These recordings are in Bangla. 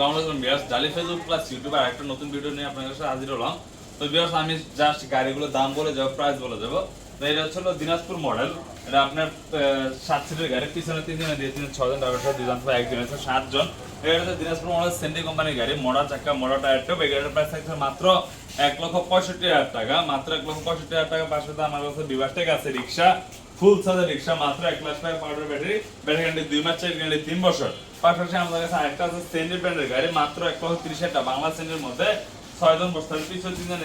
সাত সিটের হচ্ছে দিনাজপুর মডেল সেন্টি কোম্পানির গাড়ি মোড়া চাক্কা মোড়া টায়ার টপ মাত্র এক লক্ষ পঁয়ষট্টি হাজার টাকা। মাত্র এক লক্ষ পঁয়ষট্টি হাজার টাকা পাশে আমার কাছে বিভাগটেক আছে, রিক্সা। ফুল চার্জার রিক্সা, মাত্র এক লাখ টাকা পাউডার ব্যাটারি ব্যাটারি গ্যারান্টি দুই মাস, চার গ্যারান্টি তিন বছর। পাশাপাশি আমাদের কাছে আরেকটা আছে সেন্ডের ব্র্যান্ডের গাড়ি, মাত্র এক লক্ষ ত্রিশ হাজার বাংলা সেন্ডের মধ্যে ছয়জন বসতে হবে, পিছনে তিনজন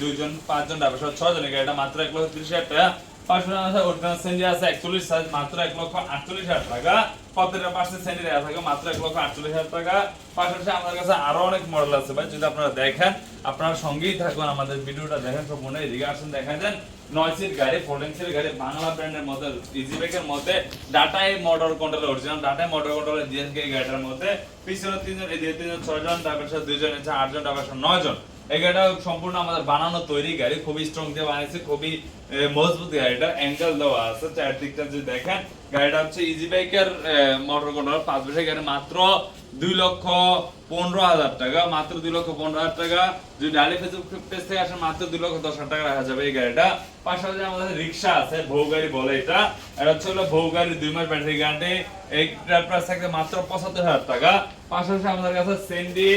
দুইজন, পাঁচজন ড্রাইভার সহ ছয়জনের গাড়িটা মাত্র এক লক্ষ ত্রিশ হাজার টাকা। সেন্ডি আছে মাত্র এক লক্ষ আটচল্লিশ হাজার টাকা। প্রত্যেকটা পাশে থাকে, মাত্র এক লক্ষ আটচল্লিশ হাজার টাকা। আরও অনেক মডেল আছে ভাই, যদি আপনারা সঙ্গেই থাকুন আমাদের ভিডিওটা দেখেন সম্পূর্ণ, এদিকে আসুন দেখা যান নয় সিট গাড়ি সিট গাড়ি, বাংলা ব্র্যান্ডের মধ্যে ইজি বাইকের মধ্যে ডাটাই মোটর কন্ট্রোল অরিজিনাল ডাটাই মোটর কন্ট্রোল ডিএসকে গাড়িটার মধ্যে, পিছনে তিনজন, এদিকে তিনজন, ছয়জন ড্রাইভার দুইজন আটজন নয়জন। এই গাড়িটা সম্পূর্ণ আমাদের বানানো তৈরি গাড়ি, খুবই স্ট্রং দিয়ে বানিয়েছে, খুবই মজবুত গাড়িটা অ্যাঙ্গেল দেওয়া আছে, চারদিকটা যদি দেখেন, গাড়িটা হচ্ছে ইজি বাইকের মোটর কন্ট্রোল পাঁচ বছর গাড়ি, মাত্র দুই লক্ষ পনেরো হাজার টাকা, মাত্র দুই লক্ষ পনেরো হাজার টাকা। যদি ডালি পেজ থেকে আসেন, মাত্র দুই লক্ষ দশ হাজার টাকা রাখা যাবে এই গাড়িটা। পাশাপাশি আমাদের রিক্সা আছে বউ গাড়ি বলে এটা। এটা হচ্ছে হলো বউ গাড়ি, দুই মাস ব্যাটারি গ্যারান্টি এইটার প্রাইস থাকবে মাত্র পঁচাত্তর হাজার টাকা। পাশাপাশি আমাদের কাছে সেন্ডি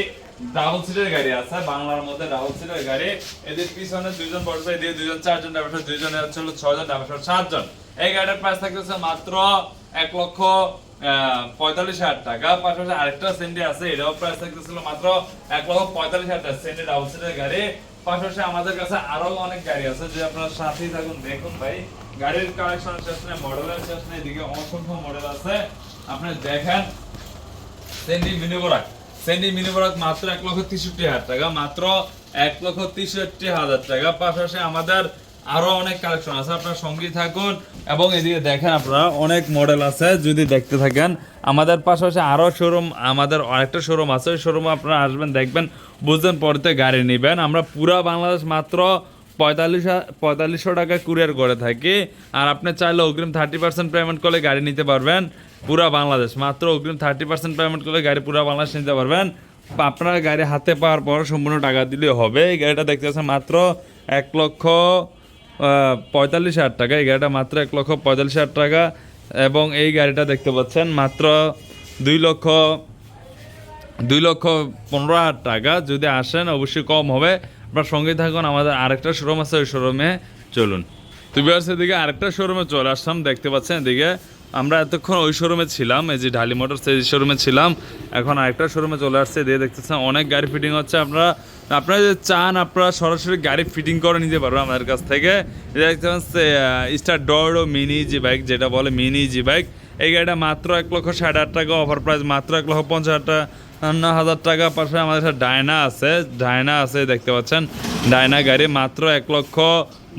ডাবল সিটের গাড়ি আছে, বাংলার মধ্যে ডাবল সিটের গাড়ি। এদের পিছনে দুইজন বসবে, এদিকে দুইজন চারজন ড্রাইভার দুইজনের হচ্ছে ছয়জন ড্রাইভার সাতজন। এই গাড়িটার প্রাইস থাকতেছে মাত্র এক লক্ষ পঁয়তাল্লিশ হাজার টাকা। পাশাপাশি আরেকটা সেন্ডি আছে, এটাও প্রাইস থাকতেছিল মাত্র এক লক্ষ পঁয়তাল্লিশ হাজার টাকা সেন্ডি ডাবল সিটের গাড়ি। পাশাপাশি আমাদের কাছে আরও অনেক গাড়ি আছে, যে আপনারা সাথেই থাকুন, দেখুন ভাই। গাড়ির কালেকশন শেষ নেই মডেলের শেষ নেই, এদিকে অসংখ্য মডেল আছে। আপনি দেখেন সেন্ডি মিনি বরাক সেন্ডি মিনি বরাক মাত্র এক লক্ষ তেষট্টি হাজার টাকা, মাত্র এক লক্ষ তেষট্টি হাজার টাকা। পাশাপাশি আমাদের আরও অনেক কালেকশন আছে, আপনার সঙ্গী থাকুন। এবং এদিকে দেখেন আপনারা, অনেক মডেল আছে, যদি দেখতে থাকেন। আমাদের পাশাপাশি আরও শোরুম আমাদের আরেকটা শোরুম আছে, ওই শোরুমে আপনারা আসবেন, দেখবেন, বুঝবেন পরেতে গাড়ি নেবেন। আমরা পুরা বাংলাদেশ মাত্র পঁয়তাল্লিশ পঁয়তাল্লিশশো টাকা কুরিয়ার করে থাকি। আর আপনি চাইলে অগ্রিম থার্টি পার্সেন্ট পেমেন্ট করলে গাড়ি নিতে পারবেন। পুরা বাংলাদেশ। মাত্র অগ্রিম থার্টি পার্সেন্ট পেমেন্ট করলে গাড়ি পুরা বাংলাদেশ নিতে পারবেন। আপনার গাড়ি হাতে পাওয়ার পর সম্পূর্ণ টাকা দিলে হবে। এই গাড়িটা দেখতে পাচ্ছেন মাত্র এক লক্ষ পঁয়তাল্লিশ হাজার টাকা। এই গাড়িটা মাত্র এক লক্ষ পঁয়তাল্লিশ হাজার টাকা। এবং এই গাড়িটা দেখতে পাচ্ছেন মাত্র দুই লক্ষ দুই লক্ষ পনেরো হাজার টাকা। যদি আসেন, অবশ্যই কম হবে। আপনার সঙ্গে থাকুন, আমাদের আরেকটা শোরুম আছে, ওই শোরুমে চলুন। তুই বিহার এদিকে আরেকটা শোরুমে চলে আসলাম, দেখতে পাচ্ছেন এদিকে। আমরা এতক্ষণ ওই শোরুমে ছিলাম, এই যে ঢালি মোটর সেই শোরুমে ছিলাম। এখন আরেকটা শোরুমে চলে আসছে দিয়ে দেখতেছেন অনেক গাড়ি ফিটিং হচ্ছে। আপনারা আপনারা যদি চান, আপনারা সরাসরি গাড়ি ফিটিং করে নিতে পারবেন আমাদের কাছ থেকে। এই দেখতে পাচ্ছেন স্টার ডরো মিনি জি বাইক যেটা বলে মিনি জি বাইক এই গাড়িটা মাত্র এক লক্ষ ষাট হাজার টাকা অফার প্রাইস মাত্র এক লক্ষ পঞ্চাশ হাজার টাকা হাজার টাকা। পাশে আমাদের সাথে ডায়না আছে। ডায়না আছে, দেখতে পাচ্ছেন। ডায়না গাড়ি মাত্র এক লক্ষ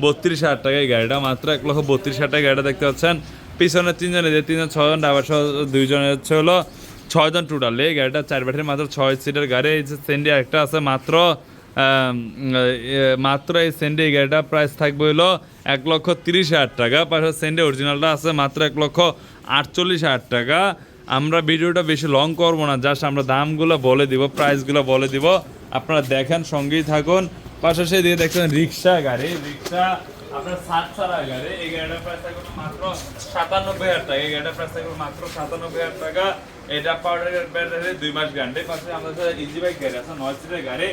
বত্রিশ হাজার টাকা এই গাড়িটা। মাত্র এক লক্ষ বত্রিশ হাজার টাকা গাড়িটা দেখতে পাচ্ছেন। পিছনে তিনজন এদের তিনজন ছজন ড্রাইভার সহ দুইজনের হচ্ছে হলো ছয়জন টোটাল এই গাড়িটা চার ব্যাটারি মাত্র ছয় সিটের গাড়ি। এই যে সেন্ডি একটা আছে, মাত্র মাত্র এই সেন্ডি এই গাড়িটা প্রাইস থাকবে হলো এক লক্ষ তিরিশ হাজার টাকা। পাশে সেন্ডি অরিজিনালটা আছে, মাত্র এক লক্ষ আটচল্লিশ হাজার টাকা। আমরা ভিডিওটা বেশি লং করব না জাস্ট আমরা দামগুলো বলে দিব প্রাইসগুলো বলে দিব। আপনারা দেখেন, সঙ্গেই থাকুন। পাশাপাশি দিয়ে দেখছেন রিক্সা গাড়ি, রিক্সা আপনার গাড়ি। এই মাত্র সাতানব্বই হাজার টাকা। এই মাত্র সাতানব্বই হাজার টাকা। এটা ব্যাটারি দুই মাস গাড়ি গাড়ি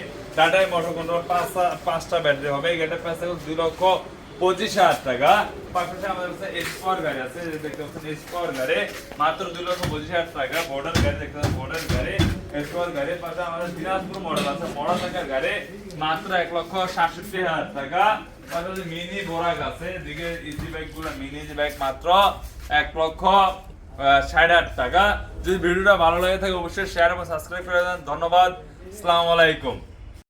পাঁচটা পাঁচটা ব্যাটারি হবে। এই গাড়িটার প্রাইস থাকবে দুই লক্ষ পঁচিশ হাজার টাকা। পাশাপাশি আমাদের কাছে এসপার গাড়ি আছে দেখতে পাচ্ছেন এসপার গাড়ি। মাত্র দুই লক্ষ পঁচিশ হাজার টাকা বর্ডার গাড়ি, দেখতে পাচ্ছেন বর্ডার গাড়ি এসপার গাড়ি। পাশে আমাদের দিনাজপুর মডেল আছে, বড় টাকার গাড়ি, মাত্র এক লক্ষ সাতষট্টি হাজার টাকা। পাশাপাশি মিনি বোরাক আছে ইজি মিনি ইজি মাত্র এক লক্ষ ষাট হাজার টাকা। যদি ভিডিওটা ভালো লাগে থাকে, অবশ্যই শেয়ার এবং সাবস্ক্রাইব করে দেন। ধন্যবাদ, আসসালামু আলাইকুম।